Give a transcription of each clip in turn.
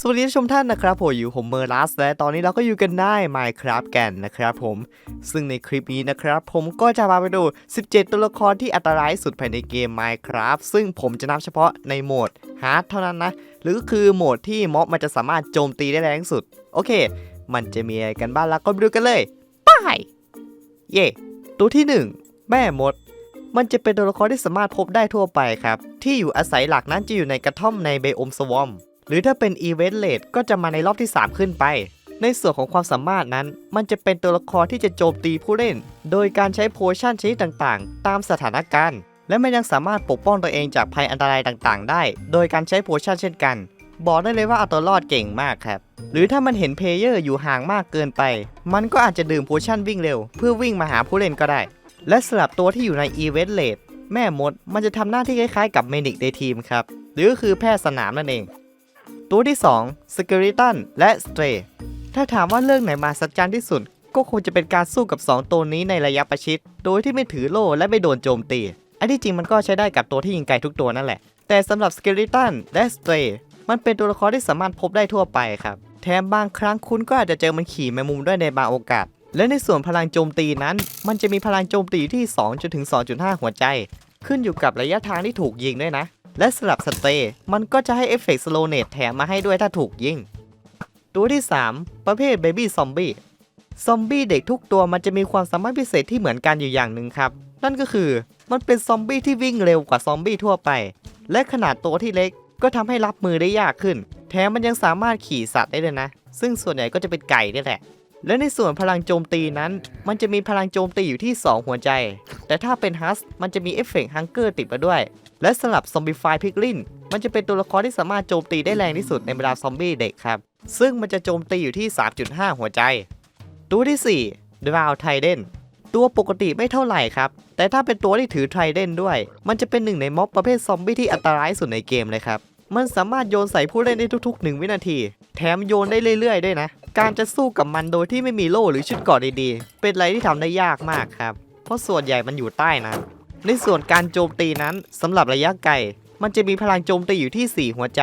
สวัสดีท่านชมท่านนะครับผมอยู่ผมเมอร์ลัสและตอนนี้เราก็อยู่กันได้ Minecraft กันนะครับผมซึ่งในคลิปนี้นะครับ ผมก็จะพาไปดู 17 ตัวละครที่อันตรายสุดภายในเกม Minecraft ซึ่งผมจะนับเฉพาะในโหมด Hard เท่านั้นนะ หรือก็คือโหมดที่ม็อบมันจะสามารถโจมตีได้แรงสุด โอเค มันจะมีอะไรกันบ้างแล้วก็ไปดูกันเลยไปเย่ตัวที่ 1 แม่มดมันจะเป็นตัวละครที่สามารถพบได้ทั่วไปครับ ที่อยู่อาศัยหลักนั้นจะอยู่ในกระท่อมในเบโอมสวอม หรือถ้าเป็นอีเวนต์เลดก็จะมาในรอบที่ 3 ขึ้นไป ในส่วนของความสามารถนั้น มันจะเป็นตัวละครที่จะโจมตีผู้เล่น โดยการใช้โพชั่นชนิดต่างๆ ตามสถานการณ์ และมันยังสามารถปกป้องตัวเองจากภัยอันตรายต่างๆ ได้ โดยการใช้โพชั่นเช่นกัน บอกได้เลยว่าเอาตัวรอดเก่งมากครับ หรือถ้ามันเห็นเพลเยอร์อยู่ห่างมากเกินไป มันก็อาจจะดื่มโพชั่นวิ่งเร็ว เพื่อวิ่งมาหาผู้เล่นก็ได้ และสำหรับตัวที่อยู่ในอีเวนต์เลดแม่มดมันจะทำหน้าที่คล้ายๆ กับเมนิกในทีมครับหรือก็คือแพทย์สนามนั่นเอง ตัวที่ 2 s k e l e t o n และ Stray ถ้าถามว่าเรื่องไหนมาสัจจันที่สุด ก็คงจะเป็นการสู้กับ 2 ตัวนี้ในระยะประชิด โดยที่ไม่ถือโล่และไม่โดนโจมตี อันที่จริงมันก็ใช้ได้กับตัวที่ยิงไกลทุกตัวนั่นแหละ แต่สำหรับ s k e l e t o n และ Stray มันเป็นตัวละครที่สามารถพบได้ทั่วไปครับ แถมบางครั้งคุณก็อาจจะเจอมันขี่แมงมุมด้วยในบางโอกาส และในส่วนพลังโจมตีนั้น มันจะมีพลังโจมตีที่ 2 จนถึง 2.5 หัวใจ ขึ้นอยู่กับระยะทางที่ถูกยิงด้วยนะ และสลับสเตย์มันก็จะให้เอฟเฟกต์สโลเนตแถมมาให้ด้วยถ้าถูกยิง ตัวที่ 3 ประเภทเบบี้ซอมบี้ซอมบี้เด็กทุกตัวมันจะมีความสามารถพิเศษที่เหมือนกันอยู่อย่างหนึ่งครับ นั่นก็คือมันเป็นซอมบี้ที่วิ่งเร็วกว่าซอมบี้ทั่วไป และขนาดตัวที่เล็กก็ทำให้รับมือได้ยากขึ้น แถมมันยังสามารถขี่สัตว์ได้ด้วยนะ ซึ่งส่วนใหญ่ก็จะเป็นไก่นี่แหละ และในส่วนพลังโจมตีนั้น มันจะมีพลังโจมตีอยู่ที่ 2 หัวใจ แต่ถ้าเป็นฮัสมันจะมีเอฟเฟกต์ฮังเกอร์ติดมาด้วย และสำหรับซอมบี้ไฟพิกลินมันจะเป็นตัวละครที่สามารถโจมตีได้แรงที่สุดในบรรดาซอมบี้เด็กครับ ซึ่งมันจะโจมตีอยู่ที่ 3.5 หัวใจ ตัวที่ 4 ดราวไทเดนตัวปกติไม่เท่าไหร่ครับ แต่ถ้าเป็นตัวที่ถือไทเดนด้วย มันจะเป็นหนึ่งในม็อบประเภทซอมบี้ที่อันตรายที่สุดในเกมเลยครับ มันสามารถโยนใส่ผู้เล่นได้ทุก ๆ 1 วินาที แถมโยนได้เรื่อย ๆ ด้วยนะ การจะสู้กับมันโดยที่ไม่มีโล่หรือชุดเกราะดีๆ เป็นอะไรที่ทำได้ยากมากครับ เพราะส่วนใหญ่มันอยู่ใต้น้ำในส่วนการโจมตีนั้นสำหรับระยะไกล มันจะมีพลังโจมตีอยู่ที่ 4 หัวใจ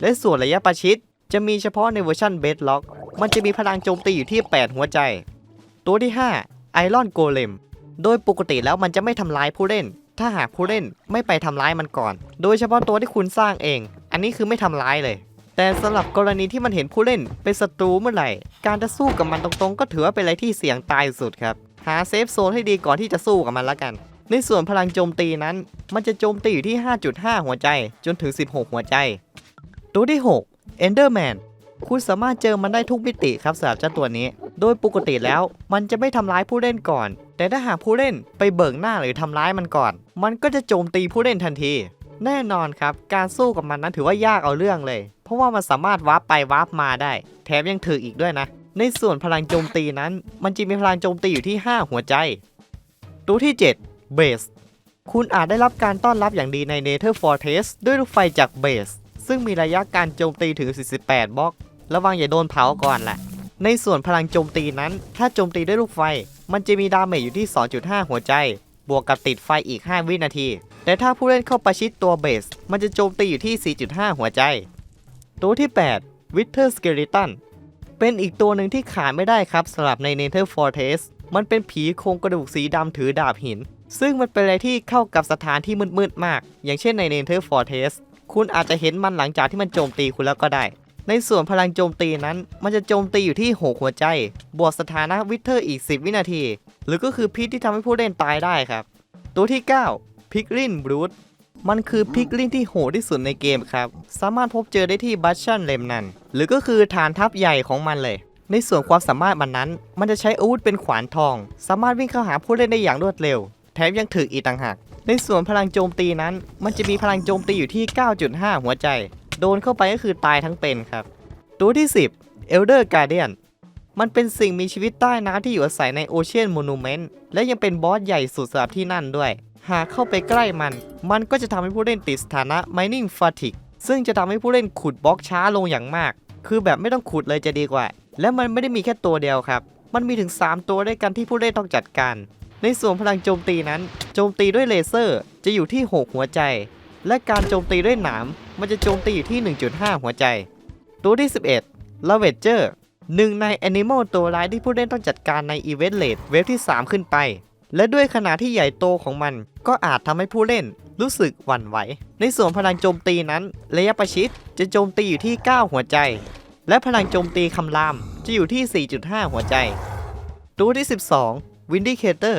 และส่วนระยะประชิดจะมีเฉพาะในเวอร์ชันเบสล็อก มันจะมีพลังโจมตีอยู่ที่ 8 หัวใจ ตัวที่5ไอรอนโกเลมโดยปกติแล้วมันจะไม่ทำร้ายผู้เล่น ถ้าหากผู้เล่นไม่ไปทำร้ายมันก่อน โดยเฉพาะตัวที่คุณสร้างเอง อันนี้คือไม่ทำร้ายเลย แต่สำหรับกรณีที่มันเห็นผู้เล่นเป็นศัตรูเมื่อไหร่ การจะสู้กับมันตรงๆ ก็ถือว่าเป็นอะไรที่เสี่ยงตายสุดครับ หาเซฟโซนให้ดีก่อนที่จะสู้กับมันละกัน ในส่วนพลังโจมตีนั้น มันจะโจมตีอยู่ที่ 5.5 หัวใจ จนถึง 16 หัวใจ ตัวที่ 6 Enderman คุณสามารถเจอมันได้ทุกมิติครับสำหรับเจ้าตัวนี้ โดยปกติแล้วมันจะไม่ทำร้ายผู้เล่นก่อน แต่ถ้าหากผู้เล่นไปเบิกหน้าหรือทำร้ายมันก่อน มันก็จะโจมตีผู้เล่นทันที แน่นอนครับ การสู้กับมันนั้นถือว่ายากเอาเรื่องเลย เพราะว่ามันสามารถวาร์ปไปวาร์ปมาได้ แถมยังถืออีกด้วยนะ ในส่วนพลังโจมตีนั้น มันจะมีพลังโจมตีอยู่ที่ 5 หัวใจ ตัวที่7 Base คุณอาจได้รับการต้อนรับอย่างดีใน Nether Fortress ด้วยลูกไฟจาก Base ซึ่งมีระยะการโจมตีถึง 48 บล็อก ระวังอย่าโดนเผาก่อนแหละ ในส่วนพลังโจมตีนั้น ถ้าโจมตีด้วยลูกไฟ มันจะมีดาเมจอยู่ที่ 2.5 หัวใจ บวกกับติดไฟอีก 5 วินาที แต่ถ้าผู้เล่นเข้าประชิดตัวเบส มันจะโจมตีอยู่ที่ 4.5 หัวใจ ตัวที่ 8 Wither Skeleton เป็นอีกตัวหนึ่งที่ขาดไม่ได้ครับสำหรับใน Nether Fortress มันเป็นผีโครงกระดูกสีดำถือดาบหิน ซึ่งมันเป็นอะไรที่เข้ากับสถานที่มืดๆมาก อย่างเช่นใน Nether Fortress คุณอาจจะเห็นมันหลังจากที่มันโจมตีคุณแล้วก็ได้ ในส่วนพลังโจมตีนั้น มันจะโจมตีอยู่ที่6หัวใจ บวกสถานะวิเทอร์อีก 10 วินาที หรือก็คือพิษที่ทำให้ผู้เล่นตายได้ครับ ตัวที่ 9 พิกลินบรูดมันคือพิกลินที่โหดที่สุดในเกมครับ สามารถพบเจอได้ที่บัชชันเลมนันหรือก็คือฐานทัพใหญ่ของมันเลย ในส่วนความสามารถมันนั้น มันจะใช้อาวุธเป็นขวานทอง สามารถวิ่งเข้าหาผู้เล่นได้อย่างรวดเร็ว แถมยังถืออีกต่างหากในส่วนพลังโจมตีนั้น มันจะมีพลังโจมตีอยู่ที่ 9.5 หัวใจ โดนเข้าไปก็คือตายทั้งเป็นครับ ตัวที่ 10 Elder Guardian มันเป็นสิ่งมีชีวิตใต้น้ำที่อยู่อาศัยใน Ocean Monument และยังเป็นบอสใหญ่สุดสำหรับที่นั่นด้วย หากเข้าไปใกล้มัน มันก็จะทำให้ผู้เล่นติดสถานะ Mining Fatigue ซึ่งจะทำให้ผู้เล่นขุดบล็อกช้าลงอย่างมาก คือแบบไม่ต้องขุดเลยจะดีกว่า และมันไม่ได้มีแค่ตัวเดียวครับ มันมีถึง 3 ตัวด้วยกันที่ผู้เล่นต้องจัดการ ในส่วนพลังโจมตีนั้น โจมตีด้วยเลเซอร์จะอยู่ที่ 6 หัวใจ และการโจมตีด้วยหนามมันจะโจมตีอยู่ที่ 1.5 หัวใจ ตัวที่ 11 l a v e g e r หนึ่งใน Animal ตัวร้ายที่ผู้เล่นต้องจัดการใน Event Rate เวฟที่ 3 ขึ้นไป และด้วยขนาดที่ใหญ่โตของมัน ก็อาจทำให้ผู้เล่นรู้สึกหวั่นไหว ในส่วนพลังโจมตีนั้น ระยะประชิดจะโจมตีอยู่ที่ 9 หัวใจ และพลังโจมตีคำรามจะอยู่ที่ 4.5 หัวใจ ตัวที่ 12 Vindicator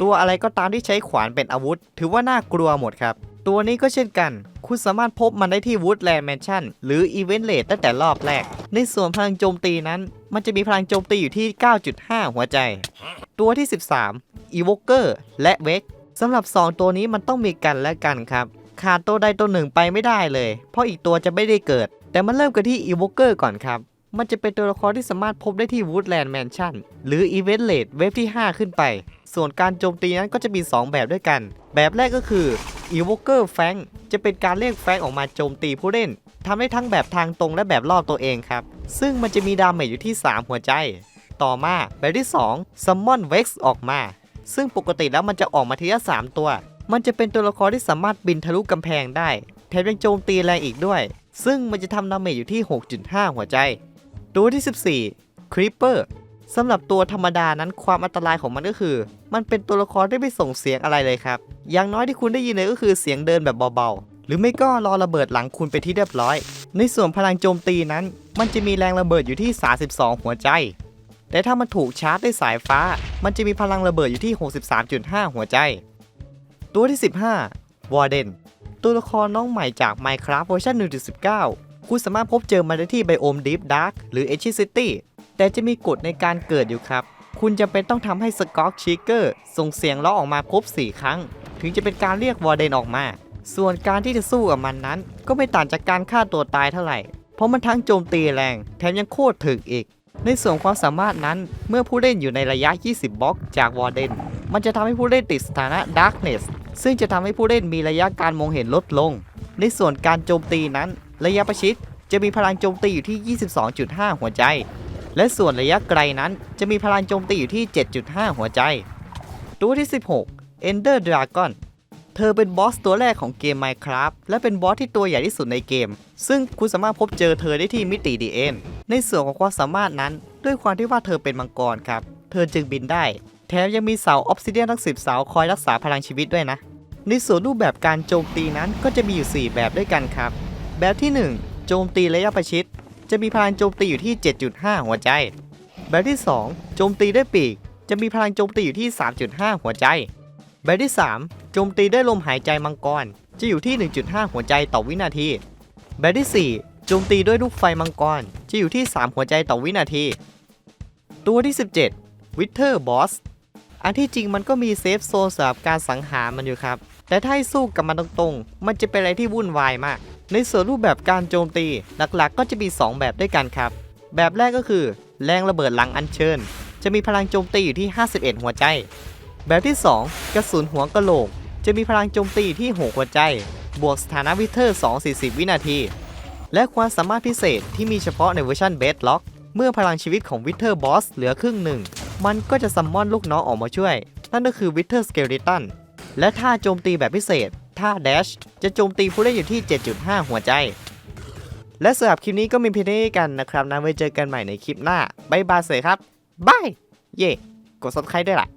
ตัวอะไรก็ตามที่ใช้ขวานเป็นอาวุธ ถือว่าน่ากลัวหมดครับ ตัวนี้ก็เช่นกัน คุณสามารถพบมันได้ที่ Woodland Mansion หรือ Event Rate ตั้งแต่รอบแรก ในส่วนพลังโจมตีนั้น มันจะมีพลังโจมตีอยู่ที่ 9.5 หัวใจ ตัวที่ 13 Evoker และ Vex สำหรับ 2 ตัวนี้มันต้องมีกันและกันครับ ขาดตัวใดตัวหนึ่งไปไม่ได้เลย เพราะอีกตัวจะไม่ได้เกิด แต่มันเริ่มกันที่ Evoker ก่อนครับมันจะเป็นตัวละครที่สามารถพบได้ที่ Woodland Mansion หรือ Event Rate เวฟที่ 5 ขึ้นไป ส่วนการโจมตีนั้นก็จะมี 2 แบบด้วยกัน แบบแรกก็คือ Evoker f a n k จะเป็นการเรียกแฟงออกมาโจมตีผู้เล่นทำได้ทั้งแบบทางตรงและแบบรอบตัวเองครับ ซึ่งมันจะมีดาเมจอยู่ที่ 3 หัวใจ ต่อมาแบบที่ 2 Summon Vex ออกมา ซึ่งปกติแล้วมันจะออกมาทีละ 3 ตัว มันจะเป็นตัวละครที่สามารถบินทะลุกำแพงได้ แถมยังโจมตีแรงอีกด้วย ซึ่งมันจะทำดาเมจอยู่ที่ 6.5 หัวใจ ตัวที่ 14 Creeper สำหรับตัวธรรมดานั้นความอันตรายของมันก็คือ มันเป็นตัวละครที่ไม่ส่งเสียงอะไรเลยครับ อย่างน้อยที่คุณได้ยินเลยก็คือเสียงเดินแบบเบาๆ หรือไม่ก็รอระเบิดหลังคุณไปที่เรียบร้อย ในส่วนพลังโจมตีนั้น มันจะมีแรงระเบิดอยู่ที่ 32 หัวใจ แต่ถ้ามันถูกชาร์จด้วยสายฟ้า มันจะมีพลังระเบิดอยู่ที่ 63.5 หัวใจ ตัวที่ 15 Warden ตัวละครน้องใหม่จาก Minecraft เวอร์ชัน1.19 คุณสามารถพบเจอมันได้ที่ไบโอม Deep Dark หรือ Edge City แต่จะมีกฎในการเกิดอยู่ครับ คุณจะเป็นต้องทำให้สกอ k ชิเกอร์ส่งเสียงร้องออกมาครบ 4 ครั้ง ถึงจะเป็นการเรียกวอร์เดนออกมา ส่วนการที่จะสู้กับมันนั้น ก็ไม่ต่างจากการฆ่าตัวตายเท่าไหร่ เพราะมันทั้งโจมตีแรง แถมยังโคตรถึกอีก ในส่วนความสามารถนั้นเมื่อผู้เล่นอยู่ในระยะ 20 บล็อกจากวอร์เดน มันจะทำให้ผู้เล่นติดสถานะ Darkness ซึ่งจะทำให้ผู้เล่นมีระยะการมองเห็นลดลง ในส่วนการโจมตีนั้น ระยะประชิดจะมีพลังโจมตีอยู่ที่ 22.5 หัวใจ และส่วนระยะไกลนั้นจะมีพลังโจมตีอยู่ที่ 7.5 หัวใจ ตัวที่ 16 Ender Dragon เธอเป็นบอสตัวแรกของเกม Minecraft และเป็นบอสที่ตัวใหญ่ที่สุดในเกม ซึ่งคุณสามารถพบเจอเธอได้ที่มิติดีเอ็นในส่วนของความสามารถนั้น ด้วยความที่ว่าเธอเป็นมังกรครับ เธอจึงบินได้ แถมยังมีเสาออฟซิเดียนทั้ง 10 เสาคอยรักษาพลังชีวิตด้วยนะ ในส่วนรูปแบบการโจมตีนั้นก็จะมีอยู่ 4 แบบด้วยกันครับ แบบที่ 1 โจมตีระยะประชิด จะมีพลังโจมตีอยู่ที่ 7.5 หัวใจ แบบที่ 2 โจมตีด้วยปีก จะมีพลังโจมตีอยู่ที่ 3.5 หัวใจ แบบที่ 3 โจมตีด้วยลมหายใจมังกร จะอยู่ที่ 1.5 หัวใจต่อวินาที แบบที่ 4 โจมตีด้วยลูกไฟมังกร จะอยู่ที่ 3 หัวใจต่อวินาที ตัวที่ 17 Wither Boss อันที่จริงมันก็มีเซฟโซนสำหรับการสังหารมันอยู่ครับ แต่ถ้าให้สู้กับมันตรงๆ มันจะเป็นอะไรที่วุ่นวายมาก ในส่วนรูปแบบการโจมตีหลักๆ ก็จะมี 2 แบบด้วยกันครับ แบบแรกก็คือ แรงระเบิดหลังอัญเชิญ จะมีพลังโจมตีอยู่ที่ 51 หัวใจ แบบที่ 2 กระสุนหัวกะโหลก จะมีพลังโจมตีที่ 6 หัวใจ บวกสถานะวิเทอร์ 240 วินาที และความสามารถพิเศษที่มีเฉพาะในเวอร์ชันเบสล็อกเมื่อพลังชีวิตของวิเทอร์บอสเหลือครึ่งหนึ่ง มันก็จะซัมมอนลูกน้องออกมาช่วย นั่นก็คือวิเทอร์สเกลิตัน และท่าโจมตีแบบพิเศษ ท่าแดชจะโจมตีผู้เล่นอยู่ที่ 7.5 หัวใจ และสำหรับคลิปนี้ก็มีเพียงเท่านี้กันนะครับนะไว้เจอกันใหม่ในคลิปหน้าบายบายเสยครับบายเย่กด subscribe ด้วยล่ะ